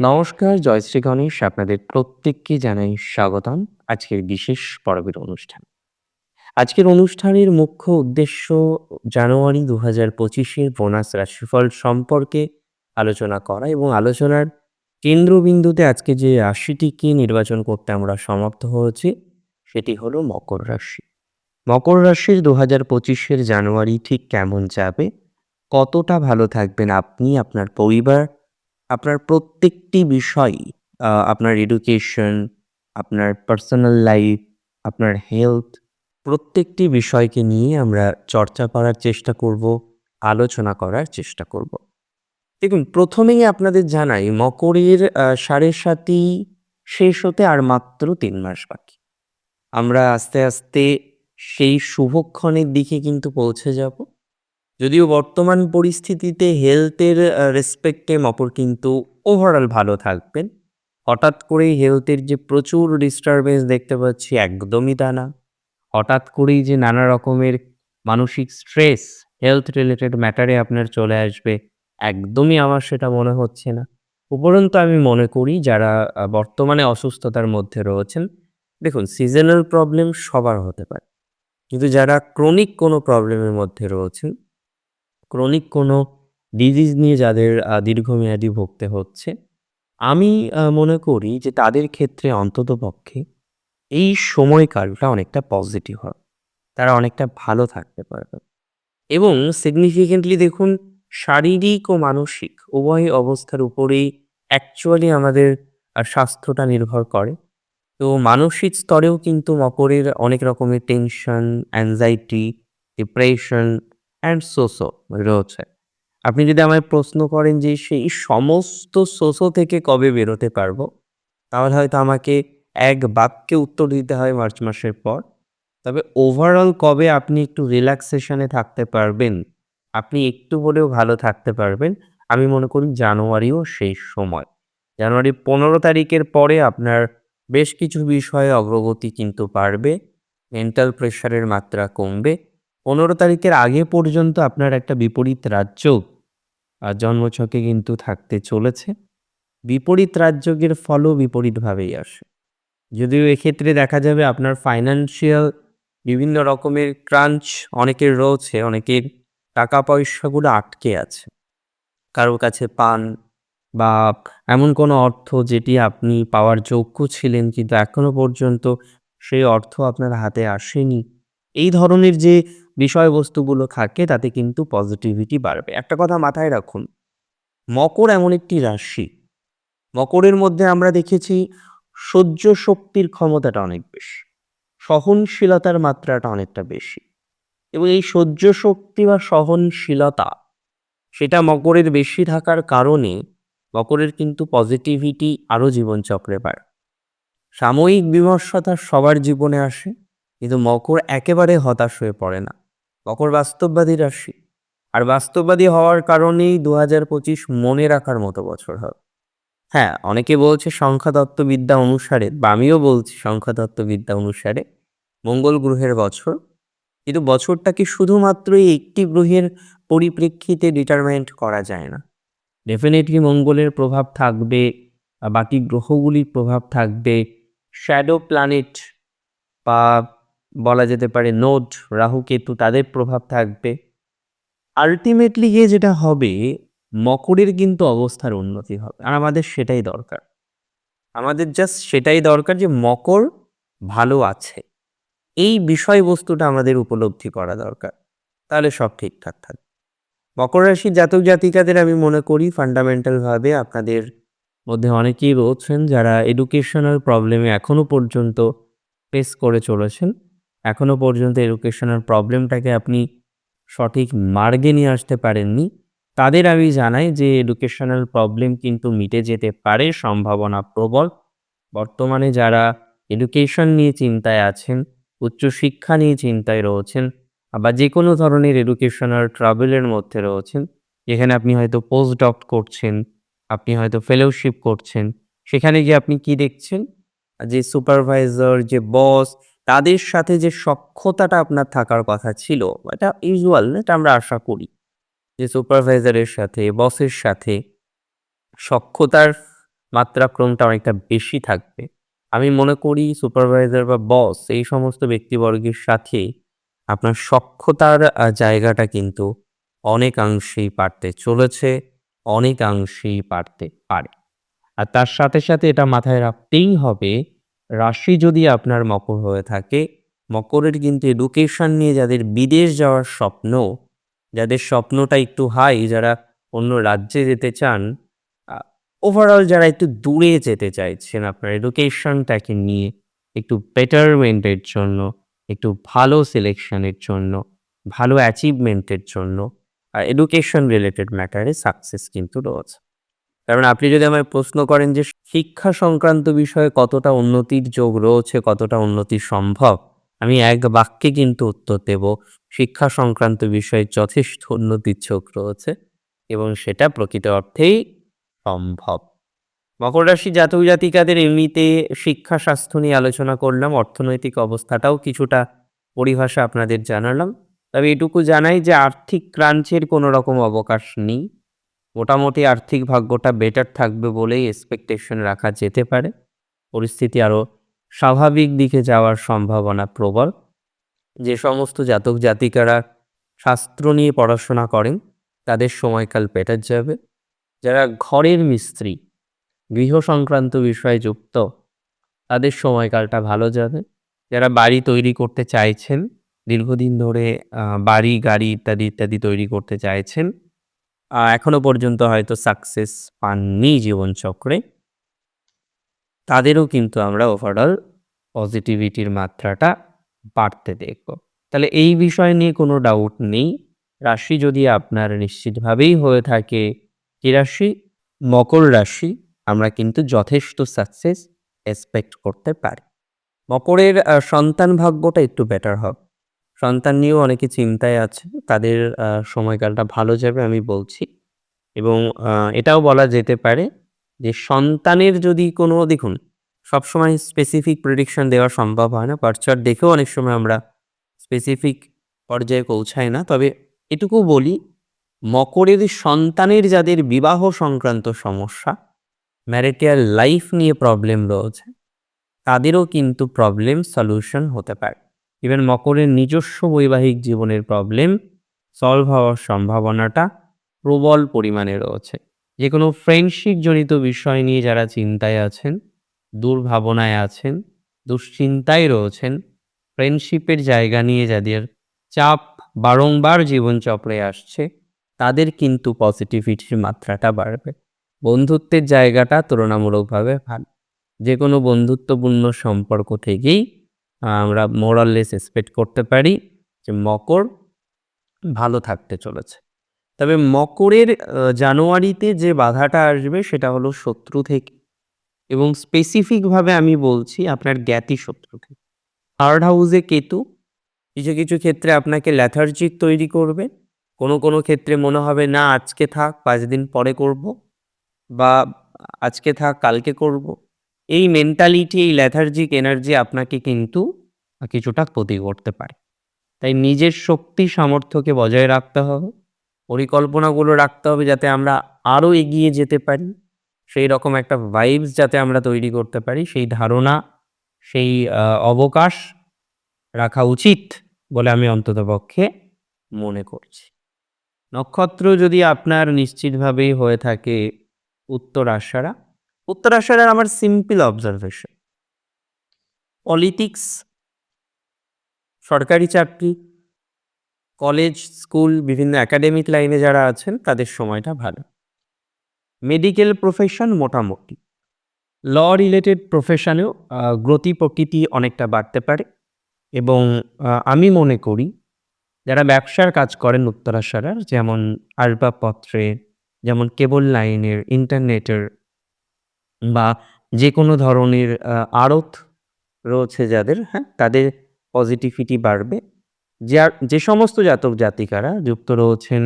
নমস্কার, জয়শ্রী গণেশ। আপনাদের প্রত্যেককে জানাই স্বাগতম আজকের বিশেষ পর্বের অনুষ্ঠান। আজকের অনুষ্ঠানের মুখ্য উদ্দেশ্য জানুয়ারি ২০২৫ এর বোনাস রাশিফল সম্পর্কে আলোচনা করা এবং আলোচনার কেন্দ্রবিন্দুতে আজকে যে রাশিটিকে নির্বাচন করতে আমরা সমাপ্ত হয়েছি, সেটি হলো মকর রাশি। মকর রাশির দু হাজার পঁচিশের জানুয়ারি ঠিক কেমন যাবে? কতটা ভালো থাকবেন আপনি, আপনার পরিবার, আপনার প্রত্যেকটি বিষয় আপনার এডুকেশন, আপনার পার্সোনাল লাইফ, আপনার হেলথ প্রত্যেকটি বিষয়কে নিয়ে আমরা চর্চা করার চেষ্টা করব, আলোচনা করার চেষ্টা করব। দেখুন প্রথমেই আপনাদের জানাই মকরের সাড়ে সাতি শেষ হতে আর মাত্র তিন মাস বাকি। আমরা আস্তে, আস্তে সেই শুভক্ষণের দিকে কিন্তু পৌঁছে যাব। যদিও বর্তমান পরিস্থিতিতে হেলথের রেসপেক্টে মকর কিন্তু ওভারঅল ভালো থাকবেন। হঠাৎ করেই হেলথের যে প্রচুর ডিস্টারবেন্স দেখতে পাচ্ছি একদমই তা না। হঠাৎ করেই যে নানা রকমের মানসিক স্ট্রেস হেলথ রিলেটেড ম্যাটারে আপনার চলে আসবে, একদমই আমার সেটা মনে হচ্ছে না। উপরন্তু আমি মনে করি যারা বর্তমানে অসুস্থতার মধ্যে রয়েছেন, দেখুন সিজনাল প্রবলেম সবার হতে পারে। কিন্তু যারা ক্রনিক কোনো প্রবলেমের মধ্যে রয়েছেন, ক্রনিক কোনো ডিজিজ নিয়ে যাদের দীর্ঘমেয়াদী ভুগতে হচ্ছে, আমি মনে করি যে তাদের ক্ষেত্রে অন্ততপক্ষে এই সময়কালটা অনেকটা পজিটিভ হবে। তারা অনেকটা ভালো থাকতে পারবে। এবং সিগনিফিকেন্টলি দেখুন শারীরিক ও মানসিক উভয় অবস্থার উপরেই অ্যাকচুয়ালি আমাদের স্বাস্থ্যটা নির্ভর করে। তো মানসিক স্তরেও কিন্তু মকরের অনেক রকমের tension, anxiety, depression and so, so রয়েছে। আপনি যদি আমায় প্রশ্ন করেন যে সেই সমস্ত সো, সো থেকে কবে বেরোতে পারব? তাহলে হয়তো আমাকে এক বাক্যে উত্তর দিতে হয় মার্চ মাসের পর। তবে ওভারঅল কবে আপনি একটু রিল্যাক্সেশন থাকতে পারবেন, আপনি একটু হলেও ভালো থাকতে পারবেন, আমি মনে করি জানুয়ারিও সেই সময়। জানুয়ারির ১৫ তারিখের পরে আপনার বেশ কিছু বিষয়ে অগ্রগতি কিন্তু বাড়বে। মেন্টাল প্রেশারের মাত্রা কমবে। ১৫ তারিখের আগে পর্যন্ত আপনার একটা বিপরীত রাজ্য জন্মছকে কিন্তু থাকতে চলেছে। বিপরীত রাজযোগের ফলও বিপরীতভাবেই আসে। যদিও এক্ষেত্রে দেখা যাবে আপনার ফাইন্যান্সিয়াল বিভিন্ন রকমের ক্রাঞ্চ অনেকের রয়েছে, অনেকের টাকা পয়সাগুলো আটকে আছে। কারও কাছে পান বা এমন কোনো অর্থ যেটি আপনি পাওয়ার যোগ্য ছিলেন কিন্তু এখনও পর্যন্ত সেই অর্থ আপনার হাতে আসেনি। এই ধরনের যে বিষয়বস্তুগুলো থাকে তাতে কিন্তু পজিটিভিটি বাড়বে। একটা কথা মাথায় রাখুন, মকর এমন একটি রাশি, মকরের মধ্যে আমরা দেখেছি সহ্য শক্তির ক্ষমতাটা অনেক বেশি। সহনশীলতার মাত্রাটা অনেকটা বেশি। এবং এই সহ্য শক্তি বা সহনশীলতা সেটা মকরের বেশি থাকার কারণে মকরের কিন্তু পজিটিভিটি আরও জীবনচক্রে বাড়ে। সাময়িক বিমর্ষতা সবার জীবনে আসে, কিন্তু মকর একেবারে হতাশ হয়ে পড়ে না। মকর বাস্তববাদী রাশি। আর বাস্তববাদী হওয়ার কারণেই ২০২৫ মনে রাখার মতো বছর হবে। হ্যাঁ, অনেকে বলছে সংখ্যাতত্ত্ববিদ্যা অনুসারে বা আমিও বলছি সংখ্যাতত্ত্ববিদ্যা অনুসারে মঙ্গল গ্রহের বছর। কিন্তু বছরটাকে শুধুমাত্র এই একটি গ্রহের পরিপ্রেক্ষিতে ডিটারমাইন্ড করা যায় না। ডেফিনেটলি মঙ্গলের প্রভাব থাকবে, বাকি গ্রহগুলির প্রভাব থাকবে, শ্যাডো প্ল্যানেট বা বলা যেতে পারে নোট রাহু, কেতু তাদের প্রভাব থাকবে। আলটিমেটলি গিয়ে যেটা হবে মকরের কিন্তু অবস্থার উন্নতি হবে। আর আমাদের সেটাই দরকার। আমাদের জাস্ট সেটাই দরকার যে মকর ভালো আছে। এই বিষয়বস্তুটা আমাদের উপলব্ধি করা দরকার। তাহলে সব ঠিকঠাক থাকবে। মকর রাশির জাতক জাতিকাদের আমি মনে করি ফান্ডামেন্টালভাবে আপনাদের মধ্যে অনেকেই রয়েছেন যারা এডুকেশনাল প্রবলেমে এখনও পর্যন্ত ফেস করে চলেছেন। এখনও পর্যন্ত এডুকেশনাল প্রবলেমটাকে আপনি সঠিক মার্গে নিয়ে আসতে পারেননি। তাদের আমি জানাই যে এডুকেশনাল প্রবলেম কিন্তু মিটে যেতে পারে, সম্ভাবনা প্রবল। বর্তমানে যারা এডুকেশন নিয়ে চিন্তায় আছেন, উচ্চশিক্ষা নিয়ে চিন্তায় রয়েছেন বা যেকোনো ধরনের এডুকেশনাল ট্রাবল-এর মধ্যে রয়েছেন, যেখানে আপনি হয়তো পোস্ট ডক করছেন, আপনি হয়তো ফেলোশিপ করছেন, সেখানে গিয়ে আপনি কি দেখছেন? যে সুপারভাইজার, যে বস তাদের সাথে যে সক্ষতাটা আপনার থাকার কথা ছিল, এটা ইউজুয়াল এটা আমরা আশা করি। যে সুপারভাইজারের সাথে, বসের সাথে সখ্যতার মাত্রাক্রমটা অনেকটা বেশি থাকবে আমি মনে করি সুপারভাইজার বা বস এই সমস্ত ব্যক্তিবর্গের সাথে আপনার সক্ষতার জায়গাটা কিন্তু অনেকাংশেই পারতে চলেছে অনেকাংশেই পারতে পারে আর তার সাথে সাথে এটা মাথায় রাখতেই হবে রাশি যদি আপনার মকর হয়ে থাকে, মকরের কিন্তু এডুকেশন নিয়ে যাদের বিদেশ যাওয়ার স্বপ্ন, যাদের স্বপ্নটা একটু হাই যারা অন্য রাজ্যে যেতে চান ওভারঅল যারা একটু দূরে যেতে চাইছেন, আপনার এডুকেশনটাকে নিয়ে একটু বেটারমেন্টের জন্য, একটু ভালো সিলেকশনের জন্য, ভালো অ্যাচিভমেন্টের জন্য, আর এডুকেশন রিলেটেড ম্যাটারে সাকসেস কিন্তু রয়েছে। কারণ আপনি যদি আমায় প্রশ্ন করেন যে শিক্ষা সংক্রান্ত বিষয়ে কতটা উন্নতির যোগ রয়েছে, কতটা উন্নতি সম্ভব? আমি এক বাক্যে কিন্তু উত্তর দেব। শিক্ষা সংক্রান্ত বিষয়ে যথেষ্ট উন্নতির যোগ রয়েছে এবং সেটা প্রকৃত অর্থেই সম্ভব। মকর রাশি জাতক জাতিকাদের এমনিতে শিক্ষা স্বাস্থ্য নিয়ে আলোচনা করলাম, অর্থনৈতিক অবস্থাটাও কিছুটা পরিভাষা আপনাদের জানালাম। তবে এটুকু জানাই যে আর্থিক ক্রাঞ্চের কোনো রকম অবকাশ নেই। মোটামুটি আর্থিক ভাগ্যটা বেটার থাকবে বলেই এক্সপেকটেশন রাখা যেতে পারে। পরিস্থিতি আরও স্বাভাবিক দিকে যাওয়ার সম্ভাবনা প্রবল। যে সমস্ত জাতক জাতিকারা শাস্ত্র নিয়ে পড়াশোনা করেন, তাদের সময়কাল বেটার যাবে। যারা ঘরের মিস্ত্রি, গৃহ সংক্রান্ত বিষয়ে যুক্ত, তাদের সময়কালটা ভালো যাবে। যারা বাড়ি তৈরি করতে চাইছেন, দীর্ঘদিন ধরে বাড়ি, গাড়ি ইত্যাদি ইত্যাদি তৈরি করতে চাইছেন এখনও পর্যন্ত হয়তো সাকসেস পাননি জীবনচক্রে। তাদেরও কিন্তু আমরা ওভারঅল পজিটিভিটির মাত্রাটা বাড়তে দেখব। তাহলে এই বিষয় নিয়ে কোনো ডাউট নেই। রাশি যদি আপনার নিশ্চিতভাবেই হয়ে থাকে, কি রাশি? মকর রাশি। আমরা কিন্তু যথেষ্ট সাকসেস এক্সপেক্ট করতে পারি। মকরের সন্তান ভাগ্যটা একটু বেটার হবে। সন্তান নিয়েও অনেকে চিন্তায় আছে, তাদের সময়কালটা ভালো যাবে আমি বলছি। এবং এটাও বলা যেতে পারে যে সন্তানের যদি কোনো, দেখুন, সবসময় স্পেসিফিক প্রেডিকশন দেওয়া সম্ভব হয় না। পার্চার দেখেও অনেক সময় আমরা স্পেসিফিক পর্যায়ে পৌঁছাই না। তবে এটুকু বলি, মকরের সন্তানের যাদের বিবাহ সংক্রান্ত সমস্যা ম্যারিটাল লাইফ নিয়ে প্রবলেম রয়েছে, তাদেরও কিন্তু প্রবলেম সলিউশন হতে পারে। ইভেন মকরের নিজস্ব বৈবাহিক জীবনের প্রবলেম সলভ হওয়ার সম্ভাবনাটা প্রবল পরিমাণে রয়েছে। যে কোনো ফ্রেন্ডশিপ জনিত বিষয় নিয়ে যারা চিন্তায় আছেন, দুর্ভাবনায় আছেন, দুশ্চিন্তায় রয়েছেন ফ্রেন্ডশিপের জায়গা নিয়ে যাদের চাপ বারংবার জীবনচক্রে আসছে, তাদের কিন্তু পজিটিভিটির মাত্রাটা বাড়বে। বন্ধুত্বের জায়গাটা তুলনামূলকভাবে ভালো। যে কোনো বন্ধুত্বপূর্ণ সম্পর্ক থেকেই আমরা মোরাললেস এক্সপেক্ট করতে পারি যে মকর ভালো থাকতে চলেছে। তবে মকরের জানুয়ারিতে যে বাধাটা আসবে সেটা হলো শত্রু থেকে। এবং স্পেসিফিকভাবে আমি বলছি আপনার জ্ঞাতি শত্রু থেকে। থার্ড হাউসে কেতু, কিছু কিছু ক্ষেত্রে আপনাকে ল্যাথার্জিক তৈরি করবে। কোনো কোনো ক্ষেত্রে মনে হবে না, আজকে থাক, পাঁচ দিন পরে করব। বা আজকে থাক, কালকে করব। এই মেন্টালিটি এই ল্যাথার্জিক এনার্জি আপনাকে কিন্তু কিছুটা ক্ষতি করতে পারে। তাই নিজের শক্তি, সামর্থ্যকে বজায় রাখতে হবে। পরিকল্পনাগুলো রাখতে হবে যাতে আমরা আরও এগিয়ে যেতে পারি। সেই রকম একটা ভাইবস যাতে আমরা তৈরি করতে পারি। সেই ধারণা, সেই অবকাশ রাখা উচিত বলে আমি অন্ততপক্ষে মনে করছি। নক্ষত্র যদি আপনার নিশ্চিতভাবেই হয়ে থাকে উত্তর আষাঢ়া উত্তর আষাঢ়ার আমার সিম্পল অবজারভেশন পলিটিক্স সরকারি চাকরি কলেজ স্কুল বিভিন্ন একাডেমিক লাইনে যারা আছেন, তাদের সময়টা ভালো। মেডিকেল প্রফেশন মোটামুটি। ল রিলেটেড প্রফেশনেও গতি প্রকৃতি অনেকটা বাড়তে পারে এবং আমি মনে করি যারা ব্যবসার কাজ করেন উত্তরাশারার যেমন আসবাবপত্রের যেমন কেবল লাইনের ইন্টারনেটের বা যে কোনো ধরনের আড়ত রয়েছে যাদের হ্যাঁ তাদের পজিটিভিটি বাড়বে যার, যে সমস্ত জাতক জাতিকারা যুক্ত রয়েছেন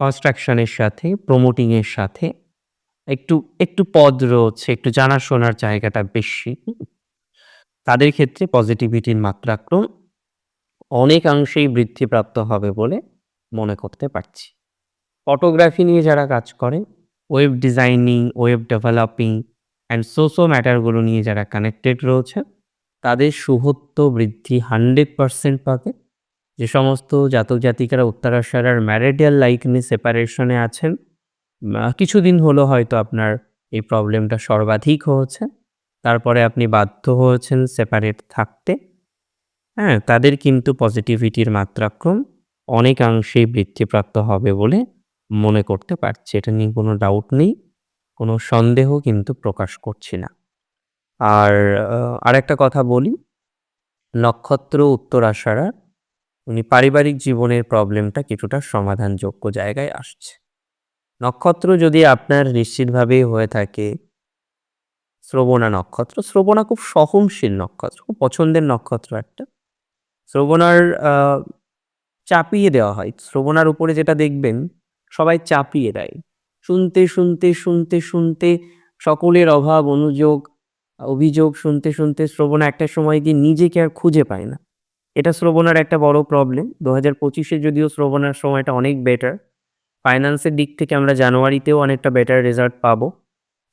কনস্ট্রাকশনের সাথে প্রমোটিংয়ের সাথে, একটু একটু পদ রয়েছে, একটু জানাশোনার জায়গাটা বেশি। তাদের ক্ষেত্রে পজিটিভিটির মাত্রাক্রম অনেকাংশেই বৃদ্ধিপ্রাপ্ত হবে বলে মনে করতে পারছি ফটোগ্রাফি নিয়ে যারা কাজ করে web designing, web developing and socio ম্যাটারগুলো নিয়ে যারা কানেক্টেড রয়েছে তাদের শুভত্ব বৃদ্ধি 100% পাবে। যে সমস্ত জাতক জাতিকারা উত্তরাষাঢ়ার ম্যারেডিয়াল লাইফ নিয়ে সেপারেশনে আছেন, কিছুদিন হলো হয়তো আপনার এই প্রবলেমটা সর্বাধিক হয়েছে। তারপরে আপনি বাধ্য হয়েছেন সেপারেট থাকতে। হ্যাঁ? তাদের কিন্তু পজিটিভিটির মাত্রাক্রম অনেকাংশেই বৃদ্ধিপ্রাপ্ত হবে বলে মনে করতে পারছি। এটা নিয়ে কোনো ডাউট নেই। কোনো সন্দেহ কিন্তু প্রকাশ করছি না। আর আরেকটা কথা বলি, নক্ষত্র উত্তর উত্তরাষাঢ়া উনি পারিবারিক জীবনের প্রবলেমটা কিছুটা সমাধানযোগ্য জায়গায় আসছে। নক্ষত্র যদি আপনার নিশ্চিতভাবেই হয়ে থাকে শ্রবণা নক্ষত্র। শ্রবণা খুব সহনশীল নক্ষত্র। খুব পছন্দের নক্ষত্র একটা। শ্রবণার চাপিয়ে দেওয়া হয়। শ্রবণার উপরে যেটা দেখবেন সবাই চাপিয়ে দেয়। শুনতে, শুনতে, শুনতে, শুনতে সকলের অভাব, অনুযোগ, অভিযোগ শুনতে, শুনতে শ্রবণা একটা সময় গিয়ে নিজেকে আর খুঁজে পায় না। এটা শ্রবণার একটা বড় প্রবলেম। দু হাজার পঁচিশে যদিও শ্রবণার সময়টা অনেক বেটার। ফাইন্যান্সের দিক থেকে আমরা জানুয়ারিতেও অনেকটা বেটার রেজাল্ট পাবো।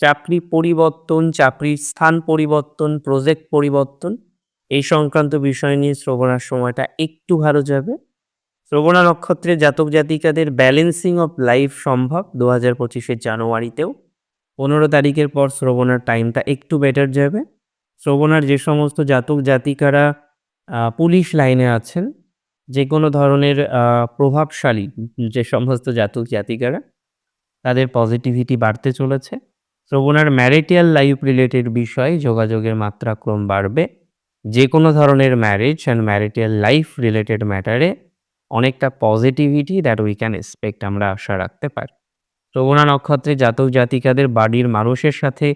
চাকরি পরিবর্তন, চাকরির স্থান পরিবর্তন, প্রজেক্ট পরিবর্তন এই সংক্রান্ত বিষয় নিয়ে শ্রবণার সময়টা একটু ভালো যাবে। শ্রবণা নক্ষত্রের জাতক জাতিকাদের ব্যালেন্সিং অফ লাইফ সম্ভব দু হাজার পঁচিশের জানুয়ারিতেও। ১৫ তারিখের পর শ্রবণার টাইমটা একটু বেটার যাবে। শ্রবণার যে সমস্ত জাতক জাতিকারা পুলিশ লাইনে আছেন, যে কোনো ধরনের প্রভাবশালী যে সমস্ত জাতক জাতিকারা তাদের পজিটিভিটি বাড়তে চলেছে। শ্রবণার ম্যারিটাল লাইফ রিলেটেড বিষয়ে যোগাযোগের মাত্রাক্রম বাড়বে। যে কোনো ধরনের marriage and marital life related ম্যাটারে অনেকটা positivity that we can expect আমরা আশা রাখতে পারি। শ্রবণা নক্ষত্রে জাতক জাতিকাদের বাড়ির মানুষের সাথে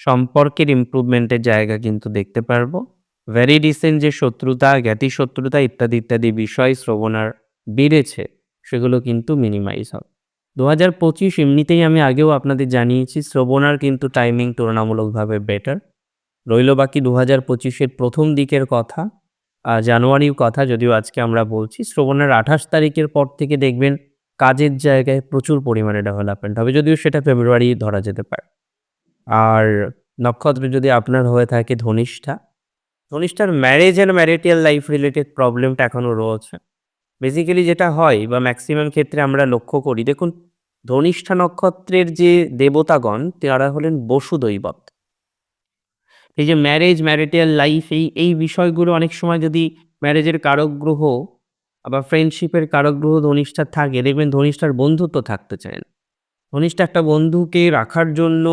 সম্পর্কের ইমপ্রুভমেন্টের জায়গা কিন্তু দেখতে পারব। ভেরি রিসেন্ট যে শত্রুতা, জ্ঞাতি শত্রুতা ইত্যাদি, ইত্যাদি বিষয় শ্রবণার বেড়েছে সেগুলো কিন্তু মিনিমাইজ হবে। ২০২৫ এমনিতেই আমি আগেও আপনাদের জানিয়েছি শ্রবণার কিন্তু টাইমিং তুলনামূলকভাবে বেটার। রইল বাকি দু হাজার পঁচিশের প্রথম দিকের কথা, জানুয়ারির কথা যদিও আজকে আমরা বলছি। শ্রবণের আঠাশ তারিখের পর থেকে দেখবেন কাজের জায়গায় প্রচুর পরিমাণে ডেভেলপমেন্ট হবে। যদিও সেটা ফেব্রুয়ারি ধরা যেতে পারে। আর নক্ষত্র যদি আপনার হয়ে থাকে Dhanishtha, ধনিষ্ঠার marriage and marital life related প্রবলেমটা এখনও রয়েছে। বেসিক্যালি যেটা হয় বা ম্যাক্সিমাম ক্ষেত্রে আমরা লক্ষ্য করি দেখুন ধনিষ্ঠা নক্ষত্রের যে দেবতাগণ তারা হলেন বসুদৈবত। এই যে ম্যারেজ, ম্যারিটাল লাইফ এই, এই বিষয়গুলো অনেক সময় যদি ম্যারেজের কারক গ্রহ আবার ফ্রেন্ডশিপের কারক গ্রহ ধনিষ্ঠার থাকে দেখবেন ধনিষ্ঠার বন্ধুত্ব থাকতে চায় না। ধনিষ্ঠা একটা বন্ধুকে রাখার জন্য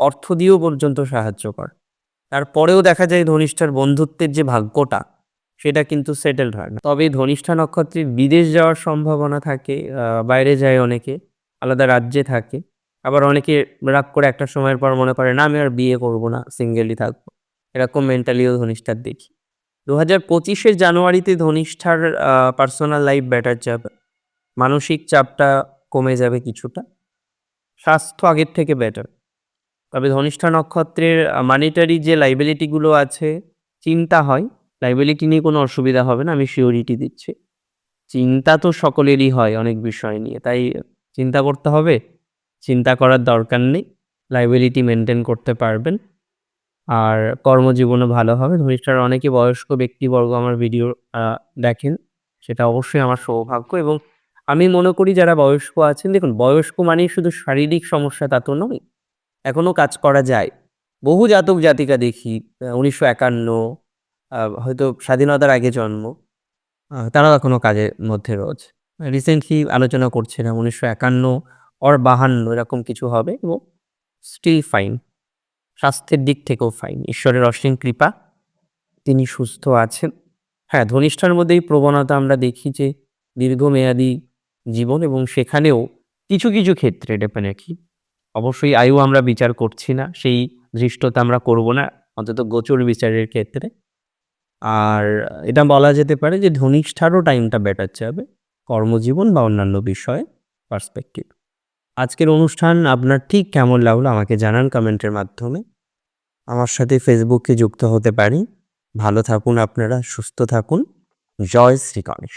অর্থ দিয়েও পর্যন্ত সাহায্য করে। তারপরেও দেখা যায় ধনিষ্ঠার বন্ধুত্বের যে ভাগ্যটা সেটা কিন্তু সেটেলড হয় না। তবে ধনিষ্ঠা নক্ষত্রের বিদেশ যাওয়ার সম্ভাবনা থাকে, বাইরে যায় অনেকে, আলাদা রাজ্যে থাকে। আবার অনেকে রাগ করে একটা সময়ের পর মনে করে না আমি আর বিয়ে করব না, সিঙ্গেলই থাকব। এরকম মেন্টালিও ধনিষ্ঠার দেখি। ২০২৫ এর জানুয়ারিতে ধনিষ্ঠার পার্সোনাল লাইফ বেটার যাবে। মানসিক চাপটা কমে যাবে কিছুটা। স্বাস্থ্য আগের থেকে বেটার। তবে ধনিষ্ঠা নক্ষত্রের মানিটারি যে লাইবিলিটিগুলো আছে চিন্তা হয়। লায়াবিলিটি নিয়ে কোনো অসুবিধা হবে না আমি সিওরিটি দিচ্ছি। চিন্তা তো সকলেরই হয় অনেক বিষয় নিয়ে। তাই চিন্তা করতে হবে? চিন্তা করার দরকার নেই। লায়াবিলিটি মেনটেন করতে পারবেন। আর কর্মজীবনও ভালো হবে। ধনিষ্ঠার অনেকে বয়স্ক ব্যক্তিবর্গ আমার ভিডিও দেখেন। সেটা অবশ্যই আমার সৌভাগ্য এবং আমি মনে করি যারা বয়স্ক আছেন, দেখুন, বয়স্ক মানেই শুধু শারীরিক সমস্যা তা তো নয়। এখনও কাজ করা যায়। বহু জাতক জাতিকা দেখি উনিশশো একান্ন হয়তো স্বাধীনতার আগে জন্ম। আ তারাও এখনও কাজের মধ্যে রয়েছে। রিসেন্টলি আলোচনা করছিলাম ১৯৫১ অর ৫২ এরকম কিছু হবে এবং স্টিল ফাইন। স্বাস্থ্যের দিক থেকেও ফাইন। ঈশ্বরের অসীম কৃপা। তিনি সুস্থ আছেন। হ্যাঁ, ধনিষ্ঠার মধ্যে এই প্রবণতা আমরা দেখি যে দীর্ঘমেয়াদী জীবন এবং সেখানেও কিছু, কিছু ক্ষেত্রে ডেফিনিটলি অবশ্যই আয়ু আমরা বিচার করছি না। সেই ধৃষ্টতা আমরা করব না। অন্তত গোচর বিচারের ক্ষেত্রে। আর এটা বলা যেতে পারে যে ধনিষ্ঠারও টাইমটা বেটার যাবে। কর্মজীবন বা অন্যান্য বিষয়ে পার্সপেক্টিভ। আজকের অনুষ্ঠান আপনার ঠিক কেমন লাগল আমাকে জানান কমেন্টের মাধ্যমে। আমার সাথে ফেসবুকে যুক্ত হতে পারি ভালো থাকুন আপনারা, সুস্থ থাকুন। জয় শ্রী গণেশ।